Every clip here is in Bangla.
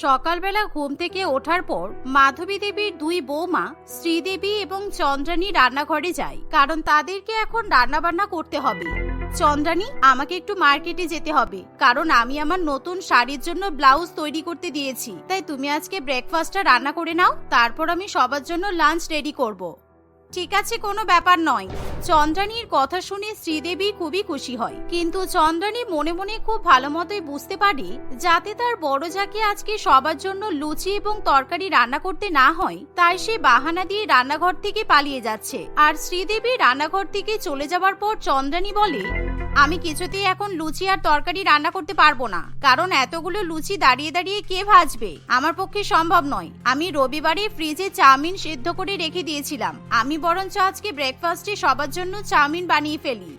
সকালবেলা ঘুম থেকে ওঠার পর মাধবী দেবীর দুই বৌমা, শ্রীদেবী এবং চন্দ্রানী রান্নাঘরে যায়, কারণ তাদেরকে এখন রান্না বান্না করতে হবে। চন্দ্রানী আমাকে একটু মার্কেটে যেতে হবে, কারণ আমি আমার নতুন শাড়ির জন্য ব্লাউজ তৈরি করতে দিয়েছি। তাই তুমি আজকে ব্রেকফাস্টটা রান্না করে নাও, তারপর আমি সবার জন্য লাঞ্চ রেডি করব। ঠিক আছে, কোনো ব্যাপার নয়। চন্দ্রানীর কথা শুনে শ্রীদেবী খুবই খুশি হয়। কিন্তু চন্দ্রানী মনে মনে খুব ভালো মতোই বুঝতে পারে, যাতে তার বড় যাকে আজকে সবার জন্য লুচি এবং তরকারি রান্না করতে না হয়, তাই সে বাহানা দিয়ে রান্নাঘর থেকে পালিয়ে যাচ্ছে। আর শ্রীদেবী রান্নাঘর থেকে চলে যাওয়ার পর চন্দ্রানী বলে, আমি কিছুতেই এখন লুচি আর তরকারি রান্না করতে পারব না। কারণ এতগুলো লুচি দাঁড়িয়ে দাঁড়িয়ে কে ভাজবে? আমার পক্ষে সম্ভব নয়। আমি রবিবারে ফ্রিজে চাউমিন সিদ্ধ করে রেখে দিয়েছিলাম। আমি বরঞ্চ আজকে ব্রেকফাস্টে সবার জন্য চাউমিন বানিয়ে ফেলি।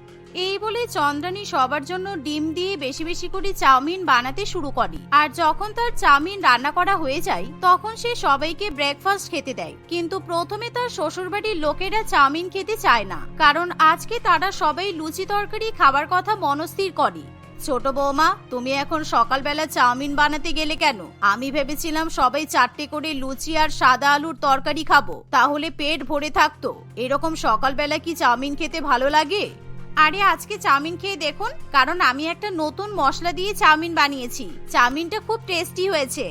এই বলে চন্দ্রানী সবার জন্য ডিম দিয়ে বেশি বেশি করে চাউমিন বানাতে শুরু করে। আর যখন তার চাউমিন রান্না করা হয়ে যায়, তখন সে সবাইকে ব্রেকফাস্ট খেতে দেয়। কিন্তু প্রথমে তার শ্বশুরবাড়ির লোকেরা চাউমিন খেতে চায় না। কারণ আজকে তারা সবাই লুচি তরকারি খাবার কথা মনস্থির করে। ছোট বৌমা, তুমি এখন সকালবেলা চাউমিন বানাতে গেলে কেন? আমি ভেবেছিলাম সবাই চারটে করে লুচি আর সাদা আলুর তরকারি খাব, তাহলে পেট ভরে থাকতো। এরকম সকালবেলা কি চাউমিন খেতে ভালো লাগে? আরে, আজকে চাউমিন খেয়ে দেখুন, কারণ আমি একটা নতুন মশলা দিয়ে চাউমিন বানিয়েছি। চাউমিনটা খুব টেস্টি হয়েছে।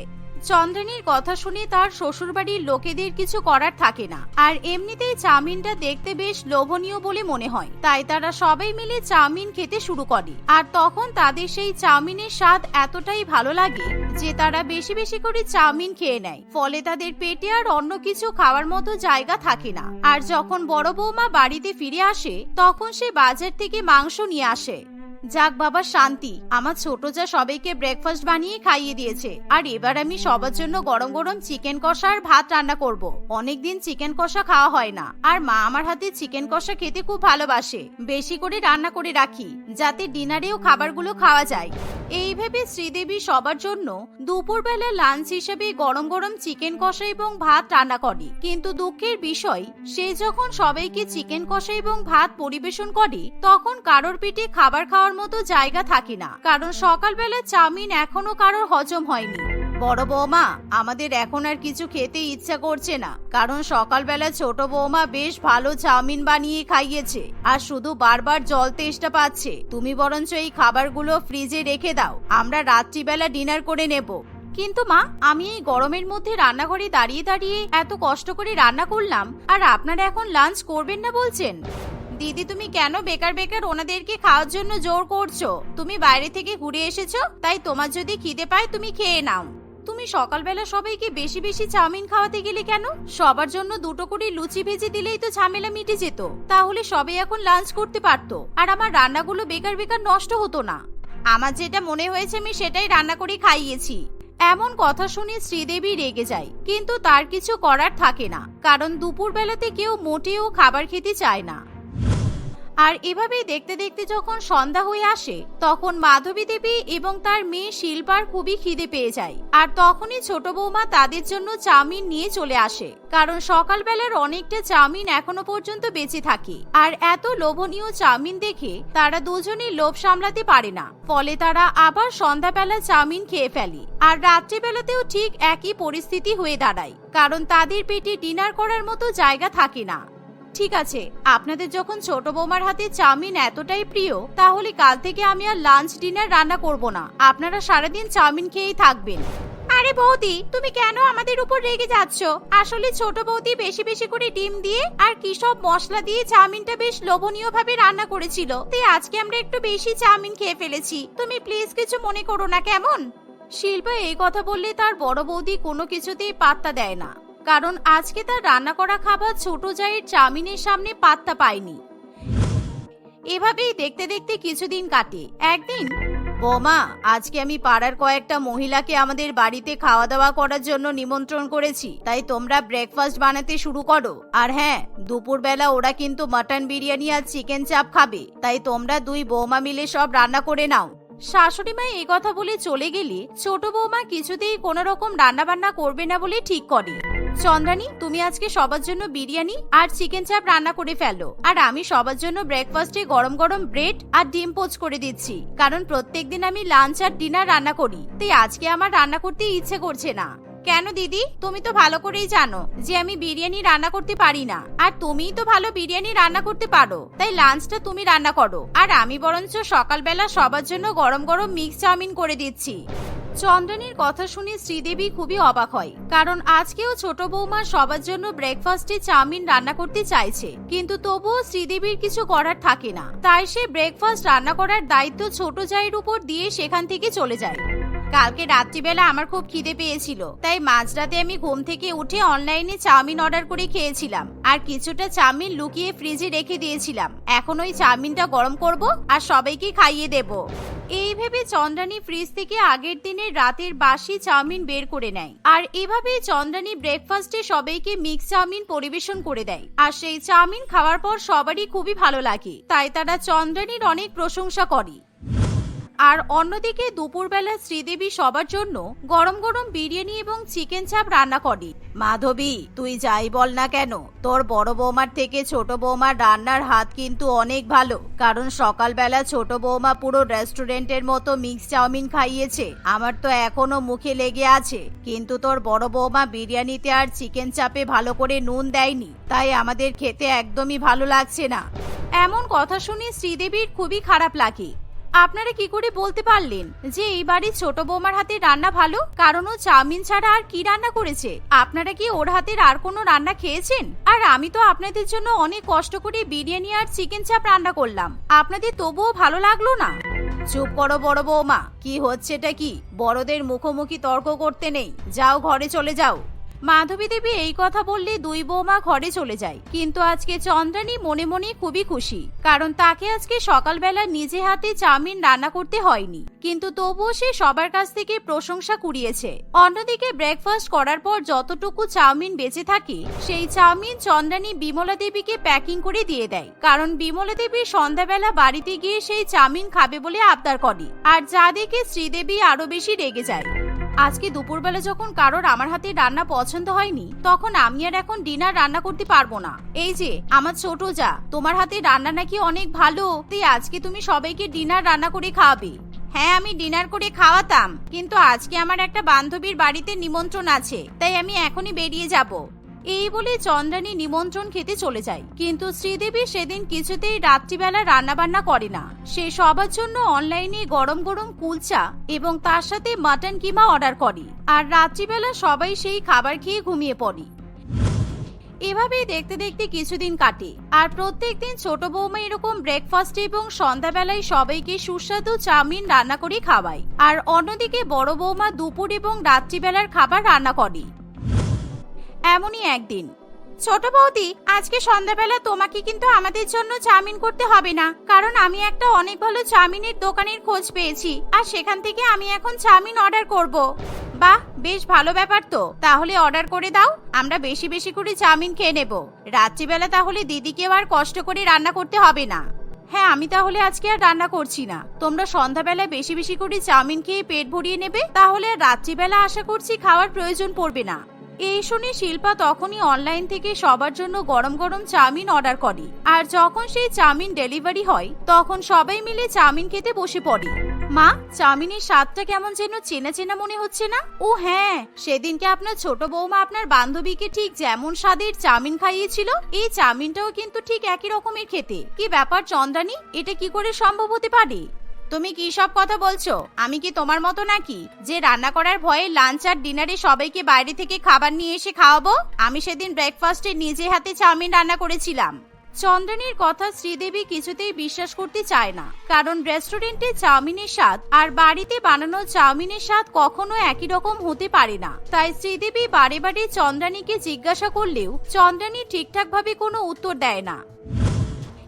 চন্দ্রানীর কথা শুনে তার শ্বশুরবাড়ির লোকেদের কিছু করার থাকে না। আর এমনিতেই চাউমিনটা দেখতে বেশ লোভনীয় বলে মনে হয়। তাই তারা সবাই মিলে চাউমিন খেতে শুরু করে। আর তখন তাদের সেই চাউমিনের স্বাদ এতটাই ভালো লাগে যে তারা বেশি বেশি করে চাউমিন খেয়ে নেয়। ফলে তাদের পেটে আর অন্য কিছু খাওয়ার মতো জায়গা থাকে না। আর যখন বড় বৌমা বাড়িতে ফিরে আসে, তখন সে বাজার থেকে মাংস নিয়ে আসে। যাক বাবা, শান্তি। আমার ছোট যা সবাইকে ব্রেকফাস্ট বানিয়ে খাইয়ে দিয়েছে। আর এবার আমি সবার জন্য গরম গরম চিকেন কষা আর ভাত রান্না করব। অনেকদিন চিকেন কষা খাওয়া হয় না। আর মা আমার হাতে চিকেন কষা খেতে খুব ভালোবাসে। বেশি করে রান্না করে রাখি, যাতে ডিনারেও খাবারগুলো খাওয়া যায়। এই ভেবে শ্রীদেবী সবার জন্য দুপুরবেলা লাঞ্চ হিসেবে গরম গরম চিকেন কষা এবং ভাত রান্না করে। কিন্তু দুঃখের বিষয়, সে যখন সবাইকে চিকেন কষা এবং ভাত পরিবেশন করে, তখন কারোর পেটে খাবার খাওয়ার মতো জায়গা থাকে না। কারণ সকালবেলা চাউমিন এখনও কারোর হজম হয়নি। বড় বৌমা, আমাদের এখন আর কিছু খেতে ইচ্ছা করছে না। কারণ সকালবেলা ছোট বৌমা বেশ ভালো চাউমিন বানিয়ে খাইয়েছে, আর শুধু বারবার জল তেষ্টা পাচ্ছে। তুমি বরঞ্চ এই খাবারগুলো ফ্রিজে রেখে দাও, আমরা রাত্রিবেলা ডিনার করে নেব। কিন্তু মা, আমি এই গরমের মধ্যে রান্নাঘরে দাঁড়িয়ে দাঁড়িয়ে এত কষ্ট করে রান্না করলাম, আর আপনারা এখন লাঞ্চ করবেন না বলছেন? দিদি, তুমি কেন বেকার বেকার ওনাদেরকে খাওয়ার জন্য জোর করছ? তুমি বাইরে থেকে ঘুরে এসেছ, তাই তোমার যদি খিদে পায় তুমি খেয়ে নাও। তুমি সকালবেলা সবাইকে বেশি বেশি চাউমিন খাওয়াতে গেলে কেন? সবার জন্য দুটো করে লুচি ভেজে দিলেই তো ঝামেলা মিটে যেত। তাহলে সবাই এখন লাঞ্চ করতে পারতো। আর আমার রান্নাগুলো বেকার বেকার নষ্ট হতো না। আমার যেটা মনে হয়েছে আমি সেটাই রান্না করে খাইয়েছি। এমন কথা শুনে শ্রীদেবী রেগে যায়। কিন্তু তার কিছু করার থাকে না। কারণ দুপুরবেলাতে কেউ মোটেও খাবার খেতে চায় না। আর এভাবেই দেখতে দেখতে যখন সন্ধ্যা হয়ে আসে, তখন মাধবী দেবী এবং তার মেয়ে শিল্পার খুবই খিদে পেয়ে যায়। আর তখনই ছোট বৌমা তাদের জন্য চাউমিন নিয়ে চলে আসে, কারণ সকালবেলার অনেকটা চাউমিন এখনও পর্যন্ত বেঁচে থাকে। আর এত লোভনীয় চাউমিন দেখে তারা দুজনেই লোভ সামলাতে পারে না, ফলে তারা আবার সন্ধ্যাবেলা চাউমিন খেয়ে ফেলে। আর রাত্রিবেলাতেও ঠিক একই পরিস্থিতি হয়ে দাঁড়ায়, কারণ তাদের পেটে ডিনার করার মতো জায়গা থাকে না। ঠিক আছে, আপনাদের যখন ছোট বৌমার হাতে চাউমিন এতটাই প্রিয়, তাহলে কাল থেকে আমি আর লাঞ্চ ডিনার রান্না করব না। আপনারা সারাদিন চাউমিন খেয়েই থাকবেন। আরে বৌদি, তুমি কেন আমাদের উপর রেগে যাচ্ছ? আসলে ছোট বৌদি বেশি বেশি করে ডিম দিয়ে আর কি সব মশলা দিয়ে চাউমিনটা বেশ লোভনীয় ভাবে রান্না করেছিল। তাই আজকে আমরা একটু বেশি চাউমিন খেয়ে ফেলেছি। তুমি প্লিজ কিছু মনে করো না, কেমন? শিল্পা এই কথা বললে তার বড় বৌদি কোনো কিছুতেই পাত্তা দেয় না। কারণ আজকে তার রান্না করা খাবার ছোট জায়ের চাউমিনের সামনে পাত্তা পায়নি। এভাবেই দেখতে দেখতে কিছুদিন কাটে। একদিন, বোমা, আজকে আমি পাড়ার কয়েকটা মহিলাকে আমাদের বাড়িতে খাওয়া দাওয়া করার জন্য নিমন্ত্রণ করেছি। তাই তোমরা ব্রেকফাস্ট বানাতে শুরু করো। আর হ্যাঁ দুপুরবেলা ওরা কিন্তু মাটন বিরিয়ানি আর চিকেন চাপ খাবে। তাই তোমরা দুই বৌমা মিলে সব রান্না করে নাও। শাশুড়ি মা এই কথা বলে চলে গেলে ছোট বৌমা কিছুতেই কোনো রকম রান্না বান্না করবে না বলে ঠিক করে। চন্দ্রানী, তুমি আজকে সবার জন্য বিরিয়ানি আর চিকেন চাপ রান্না করে ফেলো। আর আমি সবার জন্য ব্রেকফাস্টে গরম গরম ব্রেড আর ডিম পোচ করে দিচ্ছি। কারণ প্রত্যেকদিন আমি লাঞ্চ আর ডিনার রান্না করি। তাই আজকে আমার রান্না করতে ইচ্ছে করছে না। কেন দিদি? তুমি তো ভালো করেই জানো যে আমি বিরিয়ানি রান্না করতে পারি না। আর তুমিই তো ভালো বিরিয়ানি রান্না করতে পারো। তাই লাঞ্চটা তুমি রান্না করো। আর আমি বরঞ্চ সকালবেলা সবার জন্য গরম গরম মিক্স চাউমিন করে দিচ্ছি। চন্দ্রানীর কথা শুনে শ্রীদেবী খুবই অবাক হয়। কারণ আজকেও ছোট বৌমা সবার জন্য ব্রেকফাস্টে চাউমিন রান্না করতে চাইছে। কিন্তু তবুও শ্রীদেবীর কিছু করার থাকে না। তাই সে ব্রেকফাস্ট রান্না করার দায়িত্ব ছোট জায়ের উপর দিয়ে সেখান থেকে চলে যায়। কালকে রাত্রিবেলা আমার খুব খিদে পেয়েছিল, তাই মাঝরাতে আমি ঘুম থেকে উঠে অনলাইনে চাউমিন অর্ডার করে খেয়েছিলাম, আর কিছুটা চাউমিন লুকিয়ে ফ্রিজে রেখে দিয়েছিলাম। এখন ওই চাউমিনটা গরম করব আর সবাইকে খাইয়ে দেব। এই ভেবে চন্দ্রানী ফ্রিজ থেকে আগের দিনের রাতের বাসি চাউমিন বের করে নেয়। আর এভাবেই চন্দ্রানী ব্রেকফাস্টে সবাইকে মিক্স চাউমিন পরিবেশন করে দেয়। আর সেই চাউমিন খাওয়ার পর সবারই খুবই ভালো লাগে, তাই তারা চন্দ্রানীর অনেক প্রশংসা করে। আর অন্যদিকে দুপুরবেলা শ্রীদেবী সবার জন্য গরম গরম বিরিয়ানি এবং চিকেন চাপ রান্না করে মাধবী, তুই যাই বল না কেন? তোর বড় বৌমার থেকে ছোট বৌমার রান্নার হাত কিন্তু অনেক ভালো। কারণ সকালবেলা ছোট বৌমা পুরো রেস্টুরেন্টের মতো মিক্স চাউমিন খাইয়েছে। আমার তো এখনও মুখে লেগে আছে। কিন্তু তোর বড় বৌমা বিরিয়ানিতে আর চিকেন চাপে ভালো করে নুন দেয়নি। তাই আমাদের খেতে একদমই ভালো লাগছে না। এমন কথা শুনে শ্রীদেবীর খুবই খারাপ লাগে। আপনারা কি করে বলতে পারলেন যে এই বাড়ির ছোট বৌমার হাতে রান্না ভালো? কারণ ও চাউমিন ছাড়া আর কি রান্না করেছে? আপনারা কি ওর হাতের আর কোনো রান্না খেয়েছেন? আর আমি তো আপনাদের জন্য অনেক কষ্ট করে বিরিয়ানি আর চিকেন চাপ রান্না করলাম। আপনাদের তবুও ভালো লাগল না? চুপ করো বড় বৌমা, কি হচ্ছেটা কি? বড়দের মুখোমুখি তর্ক করতে নেই। যাও ঘরে চলে যাও। মাধবী দেবী এই কথা বললে দুই বৌমা ঘরে চলে যায়। কিন্তু আজকে চন্দ্রানী মনে মনে খুবই খুশি, কারণ তাকে আজকে সকালবেলা নিজে হাতে চাউমিন রান্না করতে হয়নি। কিন্তু তবুও সে সবার কাছ থেকে প্রশংসা কুড়িয়েছে। অন্যদিকে ব্রেকফাস্ট করার পর যতটুকু চাউমিন বেঁচে থাকে, সেই চাউমিন চন্দ্রানী বিমলা দেবীকে প্যাকিং করে দিয়ে দেয়। কারণ বিমলা দেবী সন্ধ্যাবেলা বাড়িতে গিয়ে সেই চাউমিন খাবে বলে আবদার করে। আর যা দেখে শ্রীদেবী আরও বেশি রেগে যায়। আজকে দুপুরবেলা যখন কারোর আমার হাতে রান্না পছন্দ হয়নি, তখন আমি আর এখন ডিনার রান্না করতে পারব না। এই যে, আমার ছোট যা, তোমার হাতে রান্না নাকি অনেক ভালো তুই আজকে তুমি সবাইকে ডিনার রান্না করে খাওয়াবে। হ্যাঁ আমি ডিনার করে খাওয়াতাম, কিন্তু আজকে আমার একটা বান্ধবীর বাড়িতে নিমন্ত্রণ আছে, তাই আমি এখনই বেরিয়ে যাব। এই বলে চন্দ্রানী নিমন্ত্রণ খেতে চলে যায়। কিন্তু শ্রীদেবী সেদিন কিছুতেই রাত্রিবেলা রান্না বান্না করে না। সে সবার জন্য অনলাইনে গরম গরম কুলচা এবং তার সাথে মাটন কিমা অর্ডার করে। আর রাত্রিবেলা সবাই সেই খাবার খেয়ে ঘুমিয়ে পড়ে। এভাবেই দেখতে দেখতে কিছুদিন কাটে। আর প্রত্যেক দিন ছোট বৌমা এরকম ব্রেকফাস্ট এবং সন্ধ্যাবেলায় সবাইকে সুস্বাদু চাউমিন রান্না করে খাওয়ায়। আর অন্যদিকে বড় বৌমা দুপুর এবং রাত্রিবেলার খাবার রান্না করে। এমনই একদিন। ছোট বৌদি, আজকে সন্ধ্যাবেলা তোমাকে কিন্তু আমাদের জন্য চাউমিন করতে হবে না, কারণ আমি একটা অনেক ভালো চাউমিনের দোকানের খোঁজ পেয়েছি আর সেখান থেকে আমি এখন চাউমিন অর্ডার করব। বাহ, বেশ ভালো ব্যাপার তো। তাহলে অর্ডার করে দাও, আমরা বেশি বেশি করে চাউমিন খেয়ে নেব। রাত্রিবেলা তাহলে দিদিকেও আর কষ্ট করে রান্না করতে হবে না। হ্যাঁ আমি তাহলে আজকে আর রান্না করছি না। তোমরা সন্ধ্যাবেলা বেশি বেশি করে চাউমিন খেয়ে পেট ভরিয়ে নেবে, তাহলে রাত্রিবেলা আশা করছি খাওয়ার প্রয়োজন পড়বে না। এই শুনে শিল্পা তখনই অনলাইন থেকে সবার জন্য গরম গরম চাউমিন অর্ডার করে। আর যখন সেই চাউমিন ডেলিভারি হয়, তখন সবাই মিলে চাউমিন খেতে বসে পড়ে। মা, চাউমিনের স্বাদটা কেমন যেন চেনা চেনা মনে হচ্ছে না? ও হ্যাঁ সেদিনকে আপনার ছোট বৌমা আপনার বান্ধবীকে ঠিক যেমন স্বাদের চাউমিন খাইয়েছিল, এই চাউমিনটাও কিন্তু ঠিক একই রকমের খেতে। কি ব্যাপার চন্দ্রানী? এটা কি করে সম্ভব হতে পারে? তুমি কি সব কথা বলছো? আমি কি তোমার মতো নাকি? যে রান্না করার ভয়ে লাঞ্চ আর ডিনারে সবাইকে বাইরে থেকে খাবার নিয়ে এসে খাওয়াবো? আমি সেদিন ব্রেকফাস্টে নিজে হাতে চাউমিন রান্না করেছিলাম। চন্দ্রানীর কথা শ্রীদেবী কিছুতেই বিশ্বাস করতে চায় না। কারণ রেস্টুরেন্টে চাউমিনের স্বাদ আর বাড়িতে বানানো চাউমিনের স্বাদ কখনো একই রকম হতে পারে না। তাই শ্রীদেবী বারে বারে চন্দ্রানীকে জিজ্ঞাসা করলেও চন্দ্রানী ঠিকঠাকভাবে কোনো উত্তর দেয় না।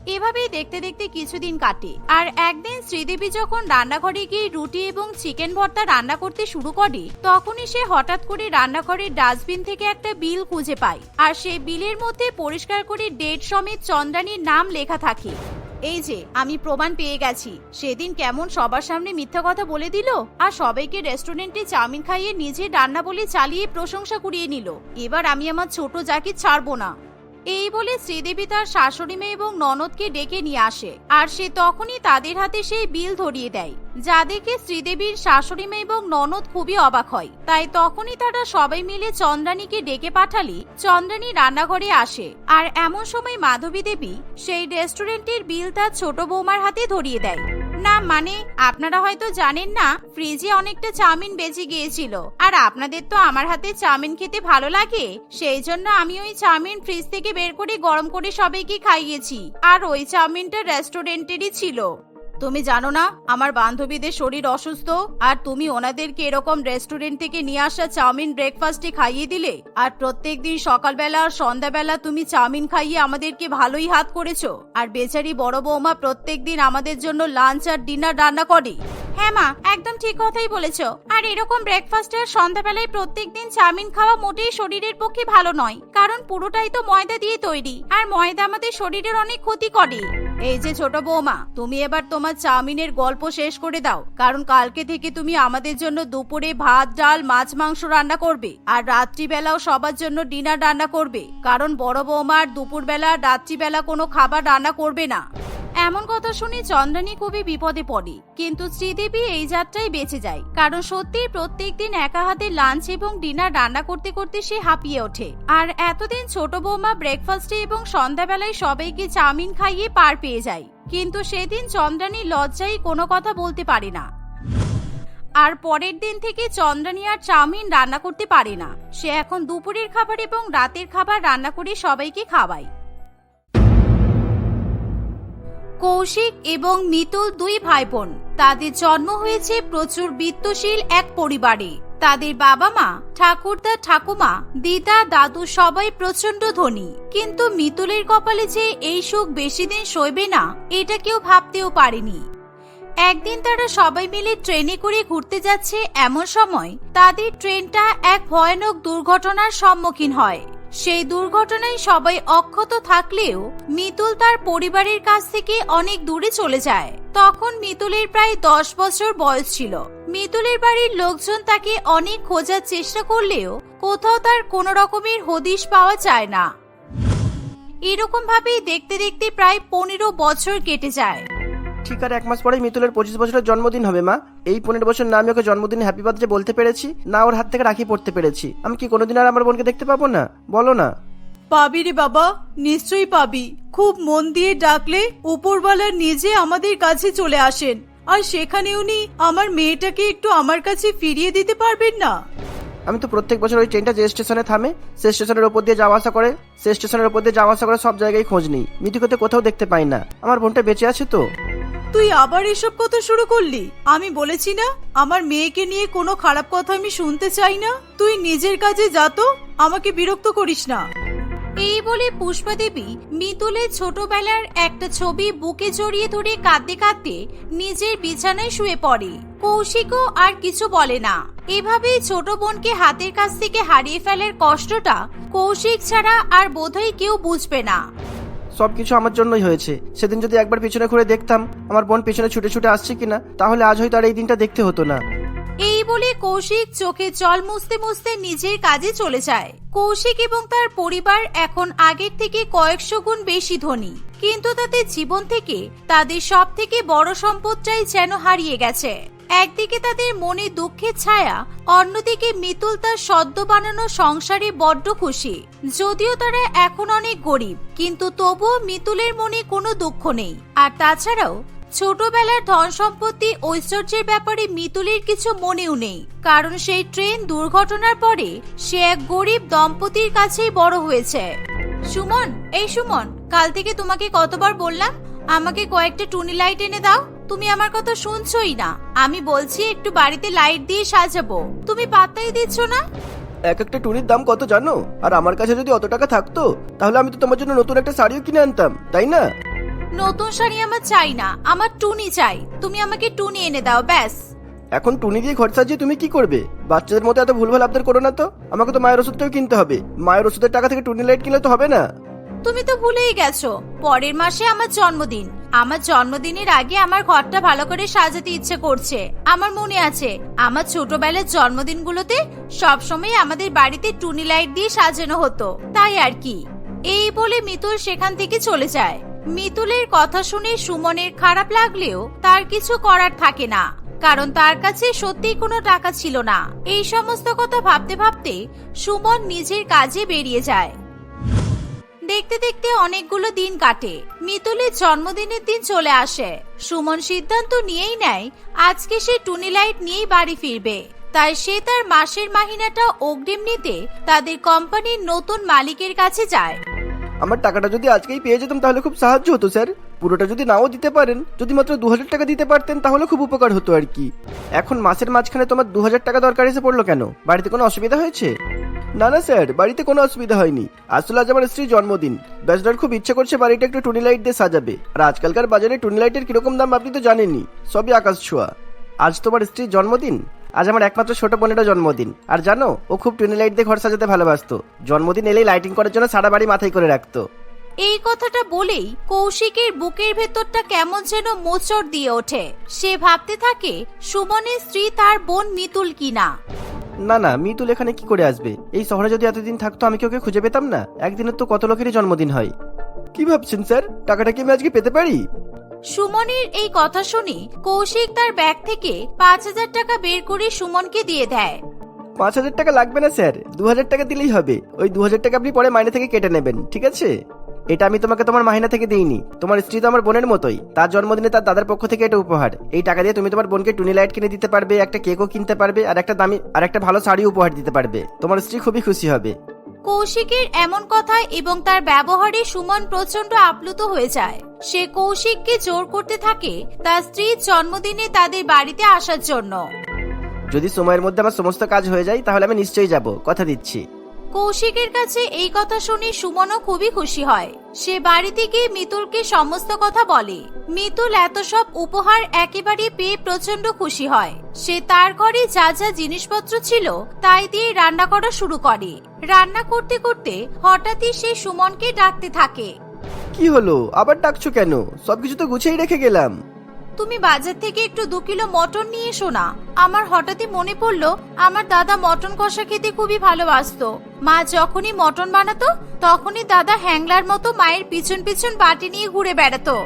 এভাবেই দেখতে দেখতে কিছুদিন কাটে। আর একদিন শ্রীদেবী যখন রান্নাঘরে গিয়ে রুটি এবং চিকেন ভর্তা রান্না করতে শুরু করে, তখনই সে হঠাৎ করে রান্নাঘরের ডাস্টবিন থেকে একটা বিল খুঁজে পায়। আর সেই বিলের মধ্যে পরিষ্কার করে ডেট সমেত চন্দ্রানীর নাম লেখা থাকে। এই যে, আমি প্রমাণ পেয়ে গেছি। সেদিন কেমন সবার সামনে মিথ্যা কথা বলে দিল আর সবাইকে রেস্টুরেন্টে চাউমিন খাইয়ে নিজে রান্না বলে চালিয়ে প্রশংসা কুড়িয়ে নিল। এবার আমি আমার ছোট যাকে ছাড়বো না। এই বলে শ্রীদেবী তার শাশুড়ি মেয়ে এবং ননদকে ডেকে নিয়ে আসে, আর সে তখনই তাদের হাতে সেই বিল ধরিয়ে দেয়। যা দেখে শ্রীদেবীর শাশুড়ি মেয়ে এবং ননদ খুবই অবাক হয়। তাই তখনই তারা সবাই মিলে চন্দ্রানীকে ডেকে পাঠালি চন্দ্রানী রান্নাঘরে আসে। আর এমন সময় মাধবী দেবী সেই রেস্টুরেন্টের বিল তার ছোট বৌমার হাতে ধরিয়ে দেয়। না মানে আপনারা হয়তো জানেন না, ফ্রিজে অনেকটা চাউমিন বেঁচে গিয়েছিল। আর আপনাদের তো আমার হাতে চাউমিন খেতে ভালো লাগে। সেই জন্য আমি ওই চাউমিন ফ্রিজ থেকে বের করে গরম করে সবাইকে খাইয়েছি। আর ওই চাউমিনটা রেস্টুরেন্টেরই ছিল। তুমি জানো না আমার বান্ধবীদের শরীর অসুস্থ আর তুমি ওনাদেরকে এরকম রেস্টুরেন্ট থেকে নিয়ে আসা চাউমিন ব্রেকফাস্টে খাইয়ে দিলে? আর প্রত্যেক দিন সকালবেলা আর সন্ধ্যাবেলা তুমি চাউমিন খাইয়ে আমাদেরকে ভালোই হাত করেছ। আর বেচারি বড় বৌমা প্রত্যেক দিন আমাদের জন্য লাঞ্চ আর ডিনার রান্না করে। হ্যাঁ মা একদম ঠিক কথাই বলেছ। আর এরকম ব্রেকফাস্টে আর সন্ধ্যাবেলায় প্রত্যেকদিন চাউমিন খাওয়া মোটেই শরীরের পক্ষে ভালো নয়। কারণ পুরোটাই তো ময়দা দিয়ে তৈরি। আর ময়দা আমাদের শরীরের অনেক ক্ষতি করে। এই যে ছোট বৌমা তুমি এবার তোমার চাউমিনের গল্প শেষ করে দাও, কারণ কালকে থেকে তুমি আমাদের জন্য দুপুরে ভাত, ডাল, মাছ, মাংস রান্না করবে, আর রাত্রিবেলাও সবার জন্য ডিনার রান্না করবে, কারণ বড় বৌমা আর দুপুরবেলা, রাত্রিবেলা কোনো খাবার রান্না করবে না। এমন কথা শুনে চন্দ্রানী খুবই বিপদে পড়ে, কিন্তু শ্রীদেবী এই যাত্রায় বেঁচে যায়, কারণ সত্যি প্রত্যেক দিন একা হাতে লাঞ্চ এবং ডিনার রান্না করতে করতে সে হাঁপিয়ে ওঠে। আর এতদিন ছোট বৌমা ব্রেকফাস্টে এবং সন্ধ্যাবেলায় সবাইকে চাউমিন খাইয়ে পার পেয়ে যায়। কিন্তু সেদিন চন্দ্রানী লজ্জায় কোনো কথা বলতে পারে না। আর পরের দিন থেকে চন্দ্রানী আর চাউমিন রান্না করতে পারে না। সে এখন দুপুরের খাবার এবং রাতের খাবার রান্না করে সবাইকে খাওয়ায়। কৌশিক এবং মিতুল দুই ভাই বোন তাদের জন্ম হয়েছে প্রচুর বিত্তশীল এক পরিবারে। তাদের বাবা মা, ঠাকুরদা, ঠাকুমা, দিদা, দাদু সবাই প্রচণ্ড ধনী। কিন্তু মিতুলের কপালে যে এই সুখ বেশি দিন সইবে না, এটা কেউ ভাবতেও পারেনি। একদিন তারা সবাই মিলে ট্রেনে করে ঘুরতে যাচ্ছে এমন সময় তাদের ট্রেনটা এক ভয়ানক দুর্ঘটনার সম্মুখীন হয়। সেই দুর্ঘটনায় সবাই অক্ষত থাকলেও মিতুল তার পরিবারের কাছ থেকে অনেক দূরে চলে যায়। তখন মিতুলের প্রায় দশ বছর বয়স ছিল। মিতুলের বাড়ির লোকজন তাকে অনেক খোঁজার চেষ্টা করলেও কোথাও তার কোনো রকমের হদিশ পাওয়া যায় না। এরকম ভাবেই দেখতে দেখতে প্রায় পনেরো বছর কেটে যায়। ঠিক আর এক মাস পরেই মিতুলের পঁচিশ বছরের জন্মদিন হবে, মা। এই পনেরো বছর না আমি ওকে জন্মদিনে হ্যাপি বার্থডে বলতে পেরেছি, না ওর হাত থেকে রাখি পড়তে পেরেছি। আমি কি কোনোদিন আর আমার বোনকে দেখতে পাবো না? বলো না। পাবি রে বাবা, নিশ্চয়ই পাবি। খুব মন দিয়ে ডাকলে উপরওয়ালা নিজে আমাদের কাছে চলে আসেন। আর সেখানে উনি আমার মেয়েটাকে একটু আমার কাছে ফিরিয়ে দিতে পারবেন না? আমি তো প্রত্যেক বছর ওই ট্রেনটা যে স্টেশনে থামে, সে স্টেশনের ওপর দিয়ে যাওয়া আসা করে, সে স্টেশনের ওপর দিয়ে যাওয়া আসা করে সব জায়গায় খোঁজ নেই। মিতুকে কোথাও দেখতে পাই না। আমার বোনটা বেঁচে আছে তো? তুই আবার এসব কথা শুরু করলি? আমি বলেছি না, আমার মেয়েকে নিয়ে কোনো খারাপ কথা আমি শুনতে চাই না। তুই নিজের কাজে যা তো, আমাকে বিরক্ত করিস না। এই বলে পুষ্পাদেবী মিতুলের ছোটবেলার একটা ছবি বুকে জড়িয়ে ধরে কাঁদতে কাঁদতে নিজের বিছানায় শুয়ে পড়ে। কৌশিকও আর কিছু বলে না। এভাবেই ছোট বোনকে হাতের কাছ থেকে হারিয়ে ফেলার কষ্টটা কৌশিক ছাড়া আর বোধহয় কেউ বুঝবে না। সবকিছু আমার জন্যই হয়েছে। সেদিন যদি একবার পিছনে ঘুরে দেখতাম, আমার বোন পিছনে ছুটে ছুটে আসছে কিনা, তাহলে আজ হয়তো আর এই দিনটা দেখতে হতো না। এই বলে কৌশিক চোখে জল মুছতে মুছতে নিজের কাজে চলে যায়। কৌশিক এবং তার পরিবার এখন আগের থেকে কয়েকশো গুণ বেশি ধনী। কিন্তু তাদের জীবন থেকে তাদের সব থেকে বড় সম্পদটাই যেন হারিয়ে গেছে। একদিকে তাদের মনে দুঃখের ছায়া, অন্যদিকে মিতুল তার সদ্য বানানো সংসারে বড্ড খুশি। যদিও তারা এখন অনেক গরিব, কিন্তু তবুও মিতুলের মনে কোনো দুঃখ নেই। আর তাছাড়াও ছোটবেলার ধন সম্পত্তি ঐশ্বর্যের ব্যাপারে মিতুলির কিছু মনেও নেই। কারণ সেই ট্রেন দুর্ঘটনার পরে সে এক গরিব দম্পতির কাছেই বড় হয়েছে। সুমন, এই সুমন, কাল থেকে তোমাকে কতবার বললাম, আমাকে কয়েকটা টুনি লাইট এনে দাও। তুমি আমার কথা শুনছই না। আমি বলছি একটু বাড়িতে লাইট দিয়ে সাজাবো। তুমি পাত্তাই দিচ্ছ না? এক একটা টুনির দাম কত জানো? আর আমার কাছে যদি অত টাকা থাকতো, তাহলে আমি তো তোমার জন্য নতুন একটা শাড়িও কিনে আনতাম, তাই না? নতুন শাড়ি আমার চাই না আমার টুনি চাই। তুমি আমাকে টুনি এনে দাও ব্যাস। এখন টুনি দিয়ে ঘর সাজিয়ে তুমি কি করবে? বাচ্চাদের মতো এত ভুলভাল আবদার করো না তো? আমাকে তো মায়ের ওষুধটাও কিনতে হবে। মায়ের ওষুধের টাকা থেকে টুনি লাইট কিনলে তো হবে না। তুমি তো ভুলেই গেছো। পরের মাসে আমার জন্মদিন। আমার জন্মদিনের আগে আমার ঘরটা ভালো করে সাজাতে ইচ্ছে করছে। আমার মনে আছে আমার ছোটবেলার জন্মদিনগুলোতে সবসময় আমাদের বাড়িতে টুনি লাইট দিয়ে সাজানো হতো। তাই আর কি। এই বলে মিতুল সেখান থেকে চলে যায়। মিতুলের কথা শুনে সুমনের খারাপ লাগলেও তার কিছু করার থাকে না, কারণ তার কাছে সত্যিই কোনো টাকা ছিল না। এই সমস্ত কথা ভাবতে ভাবতে সুমন নিজের কাজে বেরিয়ে যায়। দেখতে দেখতে অনেকগুলো দিন কাটে। মিতুলের জন্মদিনের দিন চলে আসে। সুমন সিদ্ধান্ত নিয়েই নেয়, আজকে সে টুনি লাইট নিয়েই বাড়ি ফিরবে। তাই সে তার মাসের মাহিনাটা অগ্রিম নিতে তাদের কোম্পানির নতুন মালিকের কাছে যায়। আমার টাকাটা যদি আজকেই পেয়ে যেতাম তাহলে খুব সাহায্য হতো, স্যার। পুরোটা যদি নাও দিতে পারেন, যদি মাত্র দু হাজার টাকা দিতে পারতেন তাহলে খুব উপকার হতো আর কি। এখন মাসের মাঝখানে তোমার দু হাজার টাকা দরকার এসে পড়ল কেন? বাড়িতে কোনো অসুবিধা হয়েছে? না না, স্যার, বাড়িতে কোনো অসুবিধা হয়নি। আসলে আজ আমার স্ত্রীর জন্মদিন। ব্যাচলার খুব ইচ্ছে করছে বাড়িটা একটু টুনি লাইট দিয়ে সাজাবে। আর আজকালকার বাজারে টুনি লাইটের কীরকম দাম আপনি তো জানেনই, সবই আকাশ ছোঁয়া। আজ তোমার স্ত্রীর জন্মদিন? আজ আমার একমাত্র ছোট বোনেরও জন্মদিন। আর জানো ও খুব টুনি লাইট দিয়ে ঘর সাজাতে ভালোবাসতো। জন্মদিন এলেই লাইটিং করার জন্য সারা বাড়ি মাথায় করে রাখতো। এই কথাটা বলেই কৌশিকের বুকের ভেতরটা কেমন যেন মোচড় দিয়ে ওঠে। সে ভাবতে থাকে সুমনের স্ত্রী তার বোন মিতুল কিনা। না না মিতুল এখানে কি করে আসবে? এই শহরে যদি এতদিন থাকতো আমি কি ওকে খুঁজে পেতাম না? একদিনের তো কত লোকেরই জন্মদিন হয়। কি ভাবছেন স্যার? টাকাটা কি আমি আজকে পেতে পারি? সুমনের এই কথা শুনে কৌশিক তার ব্যাগ থেকে পাঁচ হাজার টাকা বের করে সুমনকে দিয়ে দেয়। পাঁচ হাজার টাকা লাগবে না, স্যার। দু হাজার টাকা দিলেই হবে। ওই দু হাজার টাকা আপনি পরে মাইনে থেকে কেটে নেবেন, ঠিক আছে? এটা আমি তোমাকে তোমার মাহিনা থেকে দিইনি। তোমার স্ত্রী তো আমার বোনের মতোই। তার জন্মদিনে তার দাদার পক্ষ থেকে এটা উপহার। এই টাকা দিয়ে তুমি তোমার বোনকে টুনি লাইট কিনে দিতে পারবে, একটা কেকও কিনতে পারবে, আর একটা দামি, আর একটা ভালো শাড়ি উপহার দিতে পারবে। তোমার স্ত্রী খুবই খুশি হবে। কৌশিকের এমন কথা এবং তার ব্যবহারে সুমন প্রচণ্ড আপ্লুত হয়ে যায়। সে কৌশিককে জোর করতে থাকে, তার স্ত্রীর জন্মদিনে তাদের বাড়িতে আসার জন্য। যদি সময়ের মধ্যে আমার সমস্ত কাজ হয়ে যায়, তাহলে আমি নিশ্চয়ই যাব, কথা দিচ্ছি। কৌশিকের কাছে এই কথা শুনে সুমনও খুবই খুশি হয়। সে বাড়িতে গিয়ে মিতুলকে সমস্ত কথা বলে। মিতুল এত সব উপহার একেবারে পেয়ে প্রচণ্ড খুশি হয়। সে তার ঘরে যা যা জিনিসপত্র ছিল, তাই দিয়ে রান্না করা শুরু করে। রান্না করতে করতে হঠাৎই সে সুমনকে ডাকতে থাকে। কি হলো? আবার ডাকছো কেন? সবকিছু তো গুছিয়েই রেখে গেলাম। তুমি বাজার থেকে একটু দু কিলো মটন নিয়ে এসো না। আমার হঠাৎই মনে পড়ল আমার দাদা মটন কষা খেতে খুবই ভালোবাসতো। মা যখনই মটন বানাতো তখনই দাদা হ্যাংলার মতো মায়ের পিছন পিছন বাটি নিয়ে ঘুরে বেড়াতো।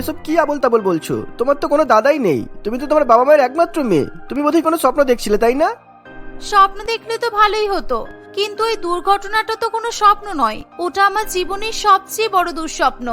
এসব কি আবল তাবল বলছো? তোমার তো কোনো দাদাই নেই। তুমি তো তোমার বাবা মায়ের একমাত্র মেয়ে। তুমি বোধহয় কোনো স্বপ্ন দেখছিলে তাই না? স্বপ্ন দেখলে তো ভালোই হতো। কিন্তু এই দুর্ঘটনাটা তো কোনো স্বপ্ন নয়। ওটা আমার জীবনের সবচেয়ে বড় দুঃস্বপ্ন।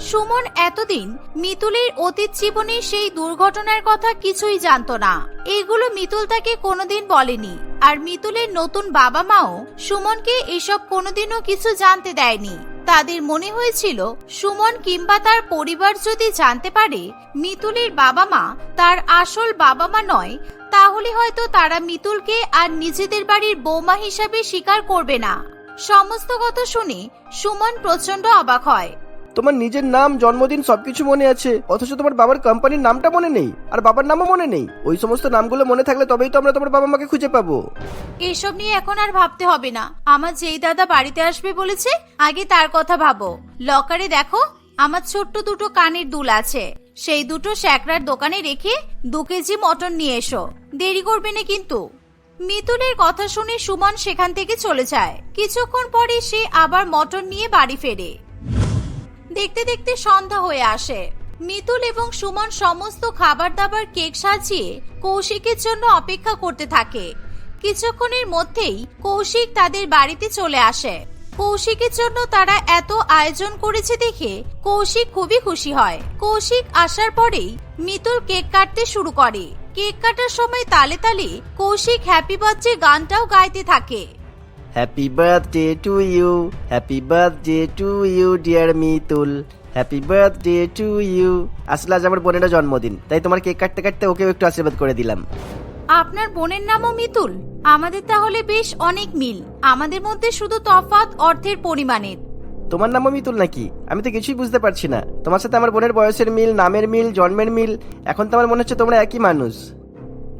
সুমন এতদিন মিতুলের অতীত জীবনের সেই দুর্ঘটনার কথা কিছুই জানত না। এগুলো মিতুল তাকে কোনোদিন বলেনি। আর মিতুলের নতুন বাবা মাও সুমনকে এসব কোনোদিনও কিছু জানতে দেয়নি। তাদের মনে হয়েছিল, সুমন কিংবা তার পরিবার যদি জানতে পারে মিতুলের বাবা মা তার আসল বাবা মা নয়, তাহলে হয়তো তারা মিতুলকে আর নিজেদের বাড়ির বৌমা হিসাবে স্বীকার করবে না। সমস্ত কথা শুনে সুমন প্রচণ্ড অবাক হয়। তোমার নিজের নাম, জন্মদিন সবকিছু মনে আছে। অথচ তোমার বাবার কোম্পানির নামটা মনে নেই। আর বাবার নামও মনে নেই। ওই সমস্ত নামগুলো মনে থাকলে তবেই তো আমরা তোমার বাবা মাকে খুঁজে পাবো। এসব নিয়ে এখন আর ভাবতে হবে না। আমার যেই দাদা বাড়িতে আসবে বলেছে, আগে তার কথা ভাবো। লকারে দেখো, আমার ছোট্ট দুটো কানের দুল আছে। সেই দুটো শ্যাকরার দোকানে রেখে দু কেজি মটন নিয়ে এসো। দেরি করবে না কিন্তু। মিতুলের কথা শুনে সুমন সেখান থেকে চলে যায়। কিছুক্ষণ পরে সে আবার মটন নিয়ে বাড়ি ফেরে। দেখতে দেখতে সন্ধ্যা হয়ে আসে। মিতুল এবং সুমন সমস্ত খাবার দাবার কেক সাজিয়ে কৌশিকের জন্য অপেক্ষা করতে থাকে। কিছুক্ষণের মধ্যেই কৌশিক তাদের বাড়িতে চলে আসে। কৌশিকের জন্য তারা এত আয়োজন করেছে দেখে কৌশিক খুবই খুশি হয়। কৌশিক আসার পরেই মিতুল কেক কাটতে শুরু করে। কেক কাটার সময় তালে তালে কৌশিক হ্যাপি বার্থডে গানটাও গাইতে থাকে। Happy birthday to you happy birthday to you dear Mitul happy birthday to you আসলে আজ আমার বোনেরও জন্মদিন তাই তোমার কেক কাটতে কাটতে ওকেও একটু আশীর্বাদ করে দিলাম। আপনার বোনের নামও মিতুল। আমাদের তাহলে বেশ অনেক মিল। আমাদের মধ্যে শুধু তফাৎ অর্থের পরিমাণের। তোমার নামও মিতুল নাকি? আমি তো কিছুই বুঝতে পারছি না। তোমার সাথে আমার বোনের বয়সের মিল নামের মিল জন্মের মিল এখন তো আমার মনে হচ্ছে তোমরা একই মানুষ।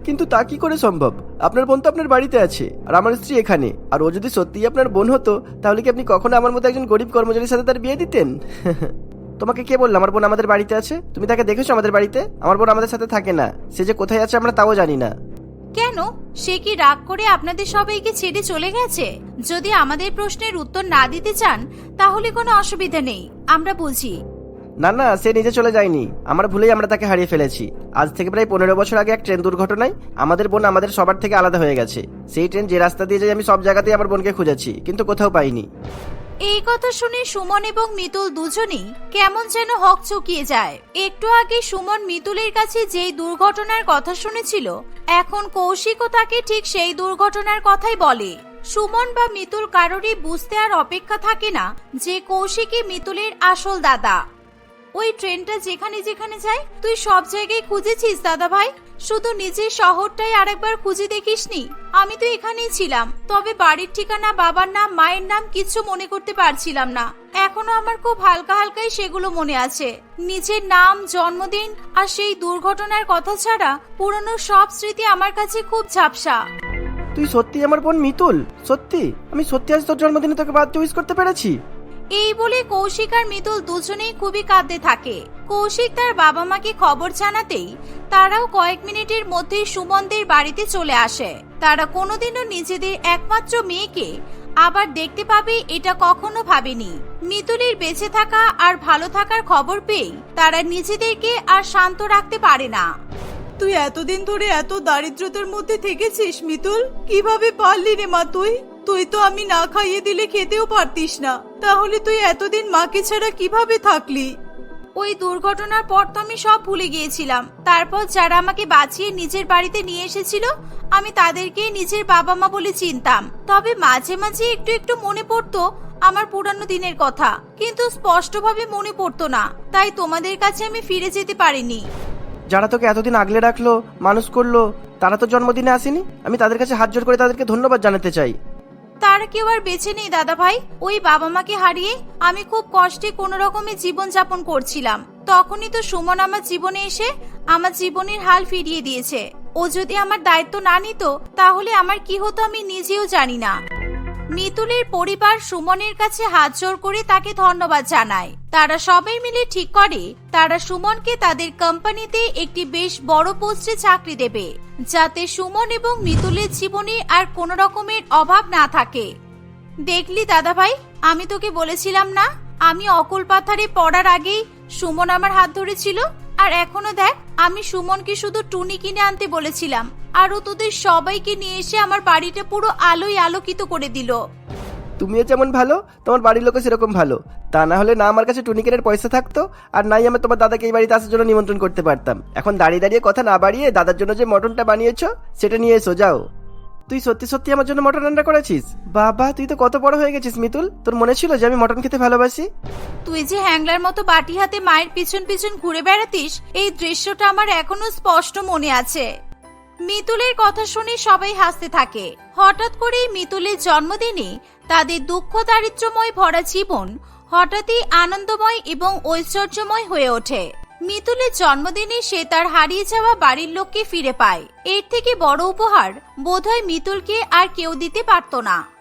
কিন্তু তা কি করে সম্ভব? আপনার বোন তো আপনার বাড়িতে আছে, আর আমার স্ত্রী এখানে। আর ও যদি সত্যিই আপনার বোন হতো, তাহলে কি আপনি কখনো আমার মতো একজন গরিব কর্মচারীর সাথে তার বিয়ে দিতেন? তোমাকে কে বলল আমার বোন আমাদের বাড়িতে আছে? তুমি তাকে দেখেছ আমাদের বাড়িতে? আমার বোন আমাদের সাথে থাকে না। সে যে কোথায় আছে আমরা তাও জানি না। কেন? সে কি রাগ করে আপনাদের সবাইকে ছেড়ে চলে গেছে? যদি আমাদের প্রশ্নের উত্তর না দিতে চান, তাহলে কোনো অসুবিধা নেই। আমরা বুঝি। না না, সে নিজে চলে যায়নি। আমার ভুলেই আমরা তাকে হারিয়ে ফেলেছি। আজ থেকে প্রায় পনেরো বছর আগে এক ট্রেন দুর্ঘটনায় আমাদের বোন আমাদের সবার থেকে আলাদা হয়ে গেছে। সেই ট্রেন যে রাস্তা দিয়ে যাই আমি সব জায়গাতেই আমার বোনকে খুঁজেছি, কিন্তু কোথাও পাইনি। এই কথা শুনে সুমন এবং মিতুল দুজনেই কেমন যেন হক চুকিয়ে যায়। একটু আগে সুমন মিতুলের কাছে যেই দুর্ঘটনার কথা শুনেছিল, এখন কৌশিকও তাকে ঠিক সেই দুর্ঘটনার কথাই বলে। সুমন বা মিতুল কারোরই বুঝতে আর অপেক্ষা থাকে না যে কৌশিকই মিতুলের আসল দাদা। ওই ট্রেনটা যেখানে যেখানে যায়, তুই সব জায়গায় খুঁজেছিস দাদা ভাই শুধু নিজের শহরটাই আরেকবার খুঁজে দেখিসনি? আমি তো এখানেই ছিলাম। তবে বাড়ির ঠিকানা, বাবার নাম, মায়ের নাম কিছু মনে করতে পারছিলাম না। এখনও আমার খুব হালকা হালকাই সেগুলো মনে আছে। নিজের নাম, জন্মদিন আর সেই দুর্ঘটনার কথা ছাড়া পুরনো সব স্মৃতি আমার কাছে খুব ঝাপসা। তুই সত্যি আমার বোন মিতুল? সত্যি? আমি সত্যি আজ তোর জন্মদিনে তোকে বার্থডে উইশ করতে পেরেছি? এই বলে কৌশিক আর মিতুল দুজনেই খুবই কাঁদতে থাকে। কৌশিক তার বাবা মাকে খবর জানাতেই তারাও কয়েক মিনিটের মধ্যে সুমনদের বাড়িতে চলে আসে। তারা কোনোদিনও নিজেদের একমাত্র মেয়েকে আবার দেখতে পাবে এটা কখনো ভাবেনি। মিতুলের বেঁচে থাকা আর ভালো থাকার খবর পেয়ে তারা নিজেদেরকে আর শান্ত রাখতে পারে না। তুই এতদিন ধরে এত দারিদ্রতার মধ্যে থেকেছিস মিতুল কীভাবে পারলি রে মা তুই? তুই তো আমি না খাইয়ে দিলে খেতেও পারতিস না। তাহলে তুই এতদিন মাকে ছাড়া কীভাবে থাকলি? ওই দুর্ঘটনার পর তো আমি সব ভুলে গিয়েছিলাম। তারপর যারা আমাকে বাঁচিয়ে নিজের বাড়িতে নিয়ে এসেছিল আমি তাদেরকে নিজের বাবা মা বলে চিনতাম। তবে মাঝে মাঝে একটু একটু মনে পড়তো আমার পুরানো দিনের কথা। কিন্তু স্পষ্টভাবে মনে পড়তো না। তাই তোমাদের কাছে আমি ফিরে যেতে পারিনি। যারা তোকে এতদিন আগলে রাখল মানুষ করল তারা তো জন্মদিনে আসেনি? আমি তাদের কাছে হাত জোর করে তাদেরকে ধন্যবাদ জানাতে চাই। তারা কেউ আর বেঁচে নেই দাদা ভাই ওই বাবা মাকে হারিয়ে আমি খুব কষ্টে কোনো রকমে জীবন যাপন করছিলাম। তখনই তো সুমন আমার জীবনে এসে আমার জীবনের হাল ফিরিয়ে দিয়েছে। ও যদি আমার দায়িত্ব না নিত, তাহলে আমার কি হতো আমি নিজেও জানি না। মিতুলের পরিবার সুমনের কাছে হাত জোর করে তাকে ধন্যবাদ জানায়। তারা সবাই মিলে ঠিক করে, তারা সুমনকে তাদের কোম্পানিতে একটি বেশ বড় পোস্টে চাকরি দেবে, যাতে সুমন এবং মিতুলের জীবনে আর কোনো রকমের অভাব না থাকে। দেখলি দাদা ভাই আমি তোকে বলেছিলাম না, আমি অকুল পাথারে পড়ার আগেই সুমন আমার হাত ধরেছিল? আর এখনও দেখ, আমি সুমনকে শুধু টুনি কিনে আনতে বলেছিলাম। আর ও তোদের সবাইকে নিয়ে এসে আমার বাড়িটা পুরো আলোয় আলোকিত করে দিল। তুমিও যেমন ভালো, তোমার বাড়ির লোকও সেরকম ভালো। তা না হলে না আমার কাছে টুনি কেনার পয়সা থাকতো, আর নাই আমি তোমার দাদাকে এই বাড়িতে আসার জন্য নিমন্ত্রণ করতে পারতাম। এখন দাঁড়িয়ে দাঁড়িয়ে কথা না বাড়িয়ে দাদার জন্য যে মটনটা বানিয়েছো, সেটা নিয়ে এসো, যাও। তুই সত্যি সত্যি আমার জন্য মটন রান্না করেছিস? বাবা, তুই তো কত বড় হয়ে গেছিস মিতুল। তোর মনে ছিল যে আমি মটন খেতে ভালোবাসি? তুই যে হ্যাংলার মতো বাটি হাতে মায়ের পিছন পিছন ঘুরে বেড়াতিস, এই দৃশ্যটা আমার এখনও স্পষ্ট মনে আছে। মিতুলের কথা শুনে সবাই হাসতে থাকে। হঠাৎ করেই মিতুলের জন্মদিনে তাদের দুঃখ দারিদ্র্যময় ভরা জীবন হঠাৎই আনন্দময় এবং ঐশ্বর্যময় হয়ে ওঠে। মিতুলের জন্মদিনে সে তার হারিয়ে যাওয়া বাড়ির লোককে ফিরে পায়। এর থেকে বড় উপহার বোধহয় মিতুলকে আর কেউ দিতে পারত না।